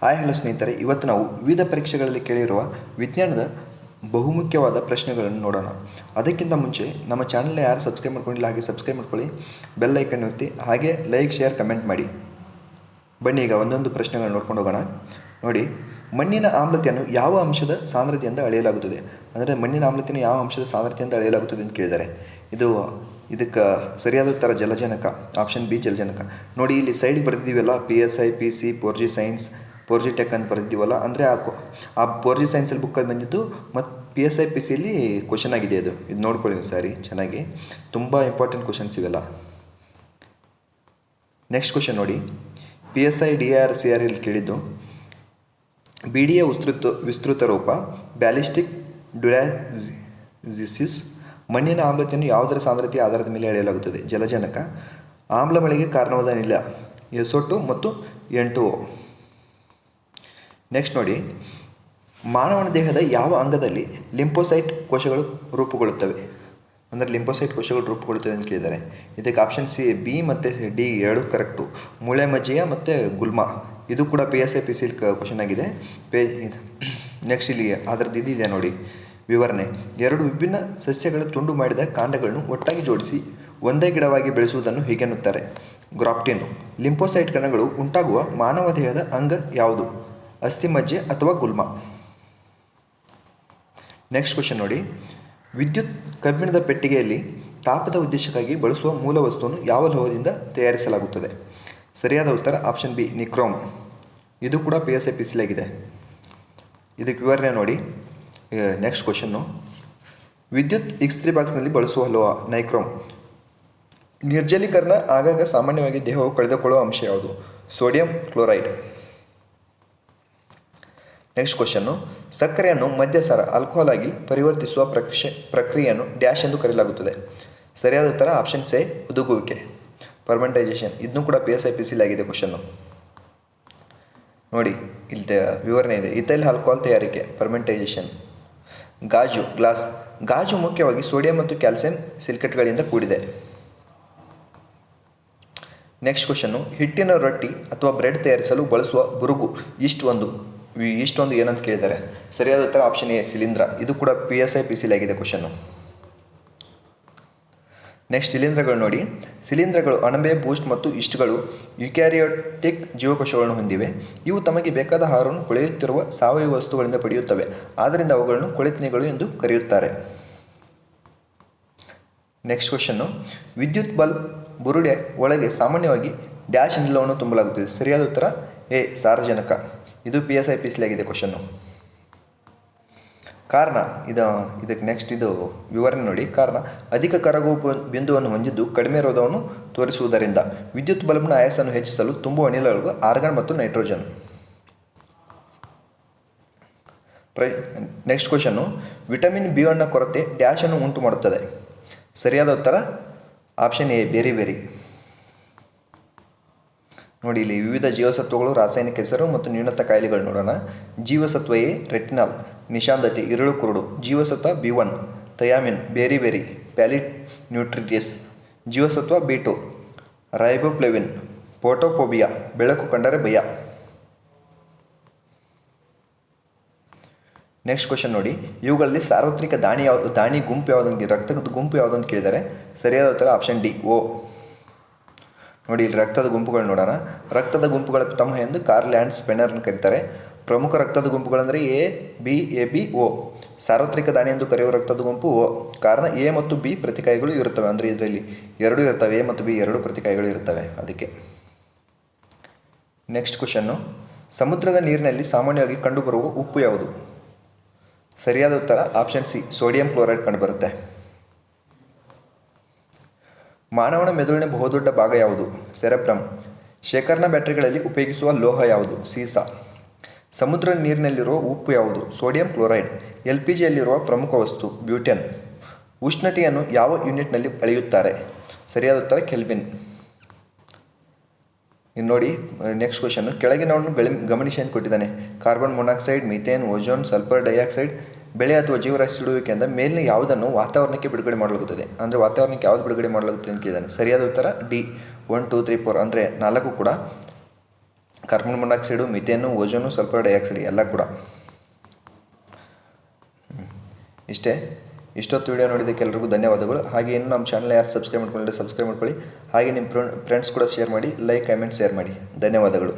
Hi, hello ಸ್ನೇಹಿತರೆ. ಇವತ್ತು ನಾವು ವಿವಿಧ ಪರೀಕ್ಷೆಗಳಲ್ಲಿ ಕೇಳಿರುವ ವಿಜ್ಞಾನದ ಬಹುಮುಖ್ಯವಾದ ಪ್ರಶ್ನೆಗಳನ್ನು ನೋಡೋಣ. ಅದಕ್ಕಿಂತ ಮುಂಚೆ ನಮ್ಮ ಚಾನಲ್ನ ಯಾರು ಸಬ್ಸ್ಕ್ರೈಬ್ ಮಾಡ್ಕೊಂಡಿಲ್ಲ, ಹಾಗೆ ಸಬ್ಸ್ಕ್ರೈಬ್ ಮಾಡ್ಕೊಳ್ಳಿ. ಬೆಲ್ ಐಕನ್ ಒತ್ತಿ, ಹಾಗೆ ಲೈಕ್, ಶೇರ್, ಕಮೆಂಟ್ ಮಾಡಿ. ಬನ್ನಿ, ಈಗ ಒಂದೊಂದು ಪ್ರಶ್ನೆಗಳನ್ನು ನೋಡ್ಕೊಂಡು ಹೋಗೋಣ. ನೋಡಿ, ಮಣ್ಣಿನ ಆಮ್ಲತೆಯನ್ನು ಯಾವ ಅಂಶದ ಸಾಂದ್ರತೆಯಿಂದ ಅಳೆಯಲಾಗುತ್ತದೆ? ಅಂದರೆ ಮಣ್ಣಿನ ಆಮ್ಲತೆಯನ್ನು ಯಾವ ಅಂಶದ ಸಾಂದ್ರತೆಯಿಂದ ಅಳೆಯಲಾಗುತ್ತದೆ ಅಂತ ಕೇಳಿದ್ದಾರೆ ಇದು, ಇದಕ್ಕೆ ಸರಿಯಾದ ಉತ್ತರ ಜಲಜನಕ ಆಪ್ಷನ್ ಬಿ ಜಲಜನಕ. ನೋಡಿ, ಇಲ್ಲಿ side ಬರೆದಿದ್ದೀವಲ್ಲ P S I P C four G science four G tech ಅಂತ ಬರೆದಿದ್ದೀವಲ್ಲ, ಅಂದರೆ ಆ ಆ ಫೋರ್ ಜಿ ಸೈನ್ಸಲ್ಲಿ ಬುಕ್ಕಲ್ಲಿ ಬಂದಿದ್ದು ಮತ್ತು ಪಿ ಎಸ್ ಐ ಪಿ ಸಿಯಲ್ಲಿ ಕ್ವಶನ್ ಆಗಿದೆ ಅದು. ಇದು ನೋಡ್ಕೊಳ್ಳಿ ಒಂದು ಸಾರಿ ಚೆನ್ನಾಗಿ. ತುಂಬ ಇಂಪಾರ್ಟೆಂಟ್ ಕ್ವಶನ್ಸ್ ಇವೆಲ್ಲ. ನೆಕ್ಸ್ಟ್ ಕ್ವಶನ್ ನೋಡಿ. P S I D R C R ಇಲ್ಲಿ ಕೇಳಿದ್ದು. ಬಿ ಡಿಯ ವಿಸ್ತೃತ ವಿಸ್ತೃತ ರೂಪ ಬ್ಯಾಲಿಸ್ಟಿಕ್ ಡ್ಯುರಾಜಿಸಿಸ್ ಮಣ್ಣಿನ ಆಮ್ಲತೆಯನ್ನು ಯಾವುದರ ಸಾಂದ್ರತೆಯ ಆಧಾರದ ಮೇಲೆ ಎಳೆಯಲಾಗುತ್ತದೆ? ಜಲಜನಕ. ಆಮ್ಲ ಮಳೆಗೆ ಕಾರಣವಾದ ಅನಿಲ ಎಸೊಟ್ಟು ಮತ್ತು ಎಂಟು ನೆಕ್ಸ್ಟ್ ನೋಡಿ, ಮಾನವನ ದೇಹದ ಯಾವ ಅಂಗದಲ್ಲಿ ಲಿಂಪೋಸೈಟ್ ಕೋಶಗಳು ರೂಪುಗೊಳ್ಳುತ್ತವೆ? ಅಂದರೆ ಲಿಂಪೋಸೈಟ್ ಕೋಶಗಳು ರೂಪುಗೊಳ್ಳುತ್ತವೆ ಅಂತ ಕೇಳಿದ್ದಾರೆ. ಇದಕ್ಕೆ ಆಪ್ಷನ್ ಸಿ ಬಿ ಮತ್ತು ಡಿ ಎರಡು ಕರೆಕ್ಟು ಮೂಳೆ ಮಜ್ಜೆಯ ಮತ್ತು ಗುಲ್ಮ. ಇದು ಕೂಡ P S A P C question ಆಗಿದೆ. ಪೇ ಇದು ನೆಕ್ಸ್ಟ್ ಇಲ್ಲಿ ಅದರದ್ದು ಇದಿದೆ ನೋಡಿ. ವಿವರಣೆ. ಎರಡು ವಿಭಿನ್ನ ಸಸ್ಯಗಳ ತುಂಡು ಮಾಡಿದ ಕಾಂಡಗಳನ್ನು ಒಟ್ಟಾಗಿ ಜೋಡಿಸಿ ಒಂದೇ ಗಿಡವಾಗಿ ಬೆಳೆಸುವುದನ್ನು ಹೀಗೆನ್ನುತ್ತಾರೆ ಗ್ರಾಪ್ಟಿನ್. ಲಿಂಪೋಸೈಟ್ ಕಣಗಳು ಉಂಟಾಗುವ ಮಾನವ ದೇಹದ ಅಂಗ ಯಾವುದು? ಅಸ್ಥಿಮಜ್ಜೆ ಅಥವಾ ಗುಲ್ಮ? ನೆಕ್ಸ್ಟ್ ಕ್ವಶನ್ ನೋಡಿ. ವಿದ್ಯುತ್ ಕಬ್ಬಿಣದ ಪೆಟ್ಟಿಗೆಯಲ್ಲಿ ತಾಪದ ಉದ್ದೇಶಕ್ಕಾಗಿ ಬಳಸುವ ಮೂಲ ವಸ್ತುವನ್ನು ಯಾವ ಲೋಹದಿಂದ ತಯಾರಿಸಲಾಗುತ್ತದೆ? ಸರಿಯಾದ ಉತ್ತರ ಆಪ್ಷನ್ ಬಿ ನಿಕ್ರೋಮ್ ಇದು ಕೂಡ ಪಿ ಎಸ್ ಐ ಪಿ ಇದಕ್ಕೆ ವಿವರಣೆ ನೋಡಿ. ನೆಕ್ಸ್ಟ್ ಕ್ವಶನ್ನು ವಿದ್ಯುತ್ ಇಕ್ಸ್ತ್ರಿ ಬಾಕ್ಸ್ನಲ್ಲಿ ಬಳಸುವ ಲೋಹ ನೈಕ್ರೋಮ್ ನಿರ್ಜಲೀಕರಣ ಆಗಾಗ ಸಾಮಾನ್ಯವಾಗಿ ದೇಹವು ಕಳೆದುಕೊಳ್ಳುವ ಅಂಶ ಯಾವುದು? ಸೋಡಿಯಂ ಕ್ಲೋರೈಡ್ ನೆಕ್ಸ್ಟ್ ಕ್ವಶನ್ನು ಸಕ್ಕರೆಯನ್ನು ಮದ್ಯಸಾರ ಆಲ್ಕೋಹಾಲ್ ಆಗಿ ಪರಿವರ್ತಿಸುವ ಪ್ರಕ್ಷೆ, ಪ್ರಕ್ರಿಯೆಯನ್ನು ಡ್ಯಾಶ್ ಎಂದು ಕರೆಯಲಾಗುತ್ತದೆ. ಸರಿಯಾದ ಉತ್ತರ ಆಪ್ಷನ್ ಸೇ ಉದುಗುವಿಕೆ ಪರ್ಮೆಂಟೈಸೇಷನ್ ಇದನ್ನು ಕೂಡ ಪಿ ಎಸ್ ಐ ಪಿ ಸಿಲಿ ಆಗಿದೆ ಕ್ವಶನ್ನು ನೋಡಿ, ಇಲ್ಲಿ ವಿವರಣೆ ಇದೆ. ಇಥೈಲ್ ಆಲ್ಕೋಹಾಲ್ ತಯಾರಿಕೆ ಪರ್ಮೆಂಟೈಸೇಷನ್ ಗಾಜು ಗ್ಲಾಸ್ ಗಾಜು ಮುಖ್ಯವಾಗಿ ಸೋಡಿಯಂ ಮತ್ತು ಕ್ಯಾಲ್ಸಿಯಂ ಸಿಲ್ಕೆಟ್ಗಳಿಂದ ಕೂಡಿದೆ. ನೆಕ್ಸ್ಟ್ ಕ್ವಶನ್ನು ಹಿಟ್ಟಿನ ರೊಟ್ಟಿ ಅಥವಾ ಬ್ರೆಡ್ ತಯಾರಿಸಲು ಬಳಸುವ ಬುರುಗು ಇಷ್ಟು ಒಂದು. ಇಷ್ಟೊಂದು ಏನಂತ ಕೇಳಿದ್ದಾರೆ? ಸರಿಯಾದ ಉತ್ತರ ಆಪ್ಷನ್ ಎ ಶಿಲೀಂಧ್ರ ಇದು ಕೂಡ ಪಿ ಎಸ್ ಐ ಪಿ ಸಿಲಿ ಆಗಿದೆ ಕ್ವಶನ್ನು ನೆಕ್ಸ್ಟ್ ಶಿಲೀಂಧ್ರಗಳು ನೋಡಿ. ಶಿಲೀಂಧ್ರಗಳು ಅಣಬೆ, ಬೂಸ್ಟ್ ಮತ್ತು ಇಷ್ಟುಗಳು ಯುಕ್ಯಾರಿಯೋಟಿಕ್ ಜೀವಕೋಶಗಳನ್ನು ಹೊಂದಿವೆ. ಇವು ತಮಗೆ ಬೇಕಾದ ಆಹಾರವನ್ನು ಕೊಳೆಯುತ್ತಿರುವ ಸಾವಯವ ವಸ್ತುಗಳಿಂದ ಪಡೆಯುತ್ತವೆ. ಆದ್ದರಿಂದ ಅವುಗಳನ್ನು ಕೊಳೆತಿನಿಗಳು ಎಂದು ಕರೆಯುತ್ತಾರೆ. ನೆಕ್ಸ್ಟ್ ಕ್ವಶನ್ನು ವಿದ್ಯುತ್ ಬಲ್ಬ್ ಬುರುಡೆ ಒಳಗೆ ಸಾಮಾನ್ಯವಾಗಿ ಡ್ಯಾಶ್ ಅನಿಲವನ್ನು ತುಂಬಲಾಗುತ್ತದೆ. ಸರಿಯಾದ ಉತ್ತರ ಎ, ಸಾರಜನಕ. ಇದು ಪಿ ಎಸ್ ಐ ಪಿ ಆಗಿದೆ ಕ್ವಶನ್ನು ಕಾರಣ, ಇದು ಇದಕ್ಕೆ ನೆಕ್ಸ್ಟ್ ಇದು ವಿವರಣೆ ನೋಡಿ. ಕಾರಣ, ಅಧಿಕ ಕರಗು ಬಿಂದುವನ್ನು ಹೊಂದಿದ್ದು ಕಡಿಮೆ ರೋಧವನ್ನು ತೋರಿಸುವುದರಿಂದ ವಿದ್ಯುತ್ ಬಲ್ಬ್ನ ಆಯಸ್ಸನ್ನು ಹೆಚ್ಚಿಸಲು ತುಂಬುವ ಅನಿಲಗಳು ಆರ್ಗನ್ ಮತ್ತು ನೈಟ್ರೋಜನ್. ಪ್ರೈ ನೆಕ್ಸ್ಟ್ ಕ್ವಶನ್ನು ವಿಟಮಿನ್ ಬಿ ಒನ್ನ ಕೊರತೆ ಡ್ಯಾಶನ್ನು ಉಂಟು ಮಾಡುತ್ತದೆ ಸರಿಯಾದ ಉತ್ತರ? ಆಪ್ಷನ್ ಎ ಬೇರೆ ಬೇರೆ ನೋಡಿ ಇಲ್ಲಿ ವಿವಿಧ ಜೀವಸತ್ವಗಳು, ರಾಸಾಯನಿಕ ಹೆಸರು ಮತ್ತು ನ್ಯೂನತ ಕಾಯಿಲೆಗಳು ನೋಡೋಣ. ಜೀವಸತ್ವ ಎ ರೆಟಿನಾಲ್, ನಿಶಾಂತತೆ ಇರುಳು ಕುರುಡು, ಜೀವಸತ್ವ B one, thiamine, beriberi ಪ್ಯಾಲಿಟ್ ನ್ಯೂಟ್ರಿಟಿಯಸ್ ಜೀವಸತ್ವ ಬಿ ಟು, ರೈಬೋಪ್ಲೆವಿನ್ ಪೋಟೋಪೋಬಿಯಾ ಬೆಳಕು ಕಂಡರೆ ಭಯ. ನೆಕ್ಸ್ಟ್ ಕ್ವಶನ್ ನೋಡಿ. ಇವುಗಳಲ್ಲಿ ಸಾರ್ವತ್ರಿಕ ದಾಣಿ ಯಾವ, ದಾಣಿ ಗುಂಪು ಯಾವುದಂಗೆ, ರಕ್ತದ ಗುಂಪು ಯಾವುದಂತ ಕೇಳಿದರೆ? ಸರಿಯಾದ ಉತ್ತರ ಆಪ್ಷನ್ ಡಿ ಓ ನೋಡಿ, ಇಲ್ಲಿ ರಕ್ತದ ಗುಂಪುಗಳು ನೋಡೋಣ. ರಕ್ತದ ಗುಂಪುಗಳ ತಮ್ಮ ಎಂದು ಕಾರ್ಲ್ ಲ್ಯಾಂಡ್ ಸ್ಪೆನರ್ನ ಕರೀತಾರೆ. ಪ್ರಮುಖ ರಕ್ತದ ಗುಂಪುಗಳಂದರೆ A, B A, B O ಸಾರ್ವತ್ರಿಕ ದಾನಿ ಎಂದು ಕರೆಯುವ ರಕ್ತದ ಗುಂಪು ಓ ಕಾರಣ ಎ ಮತ್ತು ಬಿ ಪ್ರತಿಕಾಯಗಳು ಇರುತ್ತವೆ. ಅಂದರೆ ಇದರಲ್ಲಿ ಎರಡು ಇರ್ತವೆ. ಎ ಮತ್ತು ಬಿ ಎರಡು ಪ್ರತಿಕಾಯಗಳು ಇರುತ್ತವೆ. ಅದಕ್ಕೆ ನೆಕ್ಸ್ಟ್ ಕ್ವಶನ್ನು. ಸಮುದ್ರದ ನೀರಿನಲ್ಲಿ ಸಾಮಾನ್ಯವಾಗಿ ಕಂಡುಬರುವ ಉಪ್ಪು ಯಾವುದು? ಸರಿಯಾದ ಉತ್ತರ ಆಪ್ಷನ್ ಸಿ, ಸೋಡಿಯಂ ಕ್ಲೋರೈಡ್ ಕಂಡುಬರುತ್ತೆ. ಮಾನವನ ಮೆದುಳಿನ ಬಹುದೊಡ್ಡ ಭಾಗ ಯಾವುದು? ಸೆರೆಬ್ರಮ್. ಶೇಖರಣಾ ಬ್ಯಾಟರಿಗಳಲ್ಲಿ ಉಪಯೋಗಿಸುವ ಲೋಹ ಯಾವುದು? ಸೀಸಾ. ಸಮುದ್ರ ನೀರಿನಲ್ಲಿರುವ ಉಪ್ಪು ಯಾವುದು? Sodium chloride. ಎಲ್ ಪಿ ಜಿಯಲ್ಲಿರುವ ಪ್ರಮುಖ ವಸ್ತು, ಬ್ಯೂಟೆನ್. ಉಷ್ಣತೆಯನ್ನು ಯಾವ ಯೂನಿಟ್ನಲ್ಲಿ ಅಳೆಯುತ್ತಾರೆ? ಸರಿಯಾದ ಉತ್ತರ ಕೆಲ್ವಿನ್. ಇನ್ನು ನೋಡಿ ನೆಕ್ಸ್ಟ್ ಕ್ವಶನ್ ಕೆಳಗಿನವನ್ನು ಗಳಿ, ಗಮನಿಸಿ ಅಂತ ಕೊಟ್ಟಿದ್ದಾನೆ. Carbon monoxide, methane, ozone, sulphur dioxide ಬೆಳೆ ಅಥವಾ ಜೀವರಾಶಿ ಸುಡುವಿಕೆಯಿಂದ ಮೇಲಿನ ಯಾವುದನ್ನು ವಾತಾವರಣಕ್ಕೆ ಬಿಡುಗಡೆ ಮಾಡಲಾಗುತ್ತದೆ. ಅಂದರೆ ವಾತಾವರಣಕ್ಕೆ ಯಾವುದು ಬಿಡುಗಡೆ ಮಾಡಲಾಗುತ್ತದೆ ಅಂತ ಕೇಳಿದ್ದಾನೆ ಸರಿಯಾದ ಉತ್ತರ D. One, two, three, four ಅಂದರೆ ನಾಲ್ಕು ಕೂಡ. Carbon monoxide, methane, ozone, sulphur dioxide ಎಲ್ಲ ಕೂಡ. ಇಷ್ಟೇ. ಇಷ್ಟೊತ್ತು ವಿಡಿಯೋ ನೋಡಿದ್ದಕ್ಕೆ ಎಲ್ರಿಗೂ ಧನ್ಯವಾದಗಳು. ಹಾಗೆ ಇನ್ನು ನಮ್ಮ ಚಾನಲ್ ಯಾರು ಸಬ್ಸ್ಕ್ರೈಬ್ ಮಾಡ್ಕೊಳ್ಳಿ ಸಬ್ಸ್ಕ್ರೈಬ್ ಮಾಡ್ಕೊಳ್ಳಿ. ಹಾಗೆ ನಿಮ್ಮ ಫ್ರೆಂಡ್ಸ್ ಕೂಡ ಶೇರ್ ಮಾಡಿ ಲೈಕ್ ಕಮೆಂಟ್ ಶೇರ್ ಮಾಡಿ. ಧನ್ಯವಾದಗಳು.